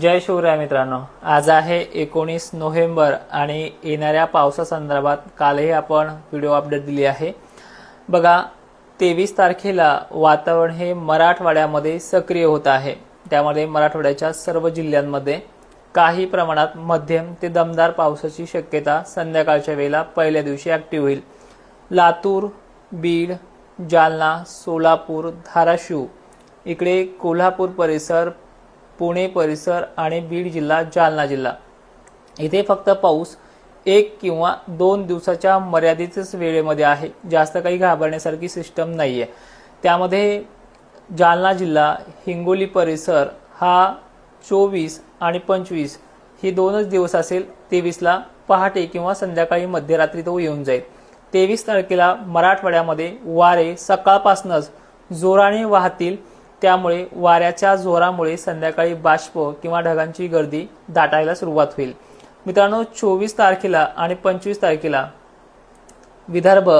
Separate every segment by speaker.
Speaker 1: जय शिवराय मित्रांनो. आज आहे एकोणीस नोव्हेंबर आणि येणाऱ्या पावसासंदर्भात कालही आपण व्हिडिओ अपडेट दिली आहे. बघा तेवीस तारखेला वातावरण हे मराठवाड्यामध्ये सक्रिय होत आहे. त्यामध्ये मराठवाड्याच्या सर्व जिल्ह्यांमध्ये काही प्रमाणात मध्यम ते दमदार पावसाची शक्यता संध्याकाळच्या वेळेला पहिल्या दिवशी ॲक्टिव्ह होईल. लातूर बीड जालना सोलापूर धाराशिव इकडे कोल्हापूर परिसर पुणे परिसर आणि बीड जिल्हा जालना जिल्हा. इथे फक्त पाऊस एक किंवा दोन दिवसाच्या मर्यादितच वेळेमध्ये आहे. जास्त काही घाबरण्यासारखी सिस्टम नाही आहे त्यामध्ये जालना जिल्हा हिंगोली परिसर हा चोवीस आणि पंचवीस ही दोनच दिवस असेल तेवीसला पहाटे किंवा संध्याकाळी मध्यरात्री तो येऊन जाईल. तेवीस तारखेला मराठवाड्यामध्ये वारे सकाळपासूनच जोराने वाहतील. त्यामुळे वाऱ्याच्या जोरामुळे संध्याकाळी बाष्प किंवा ढगांची गर्दी दाटायला सुरुवात होईल. मित्रांनो चोवीस तारखेला आणि पंचवीस तारखेला विदर्भ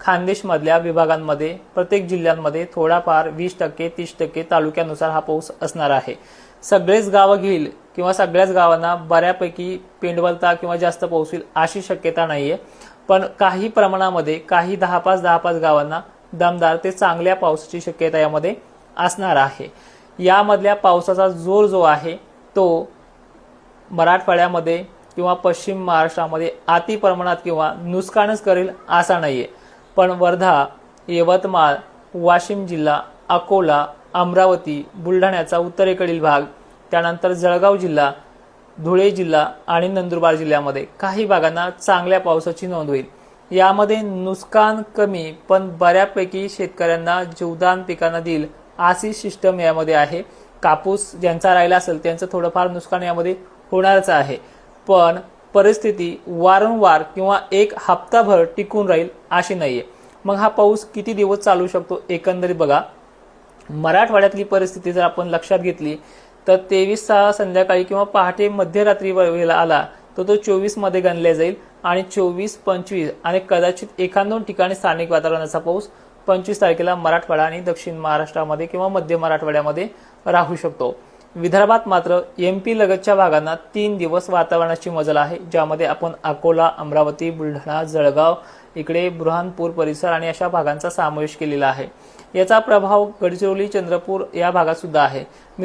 Speaker 1: खानदेशमधल्या विभागांमध्ये प्रत्येक जिल्ह्यांमध्ये थोडाफार वीस टक्के तीस टक्के तालुक्यानुसार हा पाऊस असणार आहे. सगळेच गावं घेईल किंवा सगळ्याच गावांना बऱ्यापैकी पेंडवलता किंवा जास्त पाऊस होईल अशी शक्यता नाहीये. पण काही प्रमाणामध्ये काही दहा पाच दहा पाच गावांना दमदार ते चांगल्या पावसाची शक्यता यामध्ये असणार आहे. यामधल्या पावसाचा जोर जो आहे तो मराठवाड्यामध्ये किंवा पश्चिम महाराष्ट्रामध्ये अति प्रमाणात किंवा नुकसानच करेल असा नाही आहे पण वर्धा यवतमाळ वाशिम जिल्हा अकोला अमरावती बुलढाण्याचा उत्तरेकडील भाग त्यानंतर जळगाव जिल्हा धुळे जिल्हा आणि नंदुरबार जिल्ह्यामध्ये काही भागांना चांगल्या पावसाची नोंद होईल. यामध्ये नुकसान कमी पण बऱ्यापैकी शेतकऱ्यांना जीवदान पिकांना देईल आसी सिस्टम यामध्ये आहे. कापूस ज्यांचा राहिला असेल त्यांचं थोडंफार नुकसान यामध्ये होणारच आहे. पण परिस्थिती वारंवार किंवा एक हप्ताभर टिकून राहील अशी नाहीये. मग हा पाऊस किती दिवस चालू शकतो एकंदरीत बघा. मराठवाड्यातली परिस्थिती जर आपण लक्षात घेतली तर तेवीस सहा संध्याकाळी किंवा पहाटे मध्यरात्री वेळेला आला तर तो चोवीसमध्ये गणला जाईल. आणि चोवीस पंचवीस आणि कदाचित एखाद दोन ठिकाणी स्थानिक वातावरणाचा पाऊस पंचवीस तारखेला मराठवाडा आणि दक्षिण महाराष्ट्रामध्ये किंवा मध्य मराठवाड्यामध्ये राहू शकतो. विदर्भात मात्र एम पी लगतच्या भागांना तीन दिवस वातावरणाची मजल आहे ज्यामध्ये आपण अकोला अमरावती बुलढाणा जळगाव इकडे बुरहानपूर परिसर आणि अशा भागांचा समावेश केलेला आहे. याचा प्रभाव गडचिरोली चंद्रपूर या भागात सुद्धा आहे. मित्र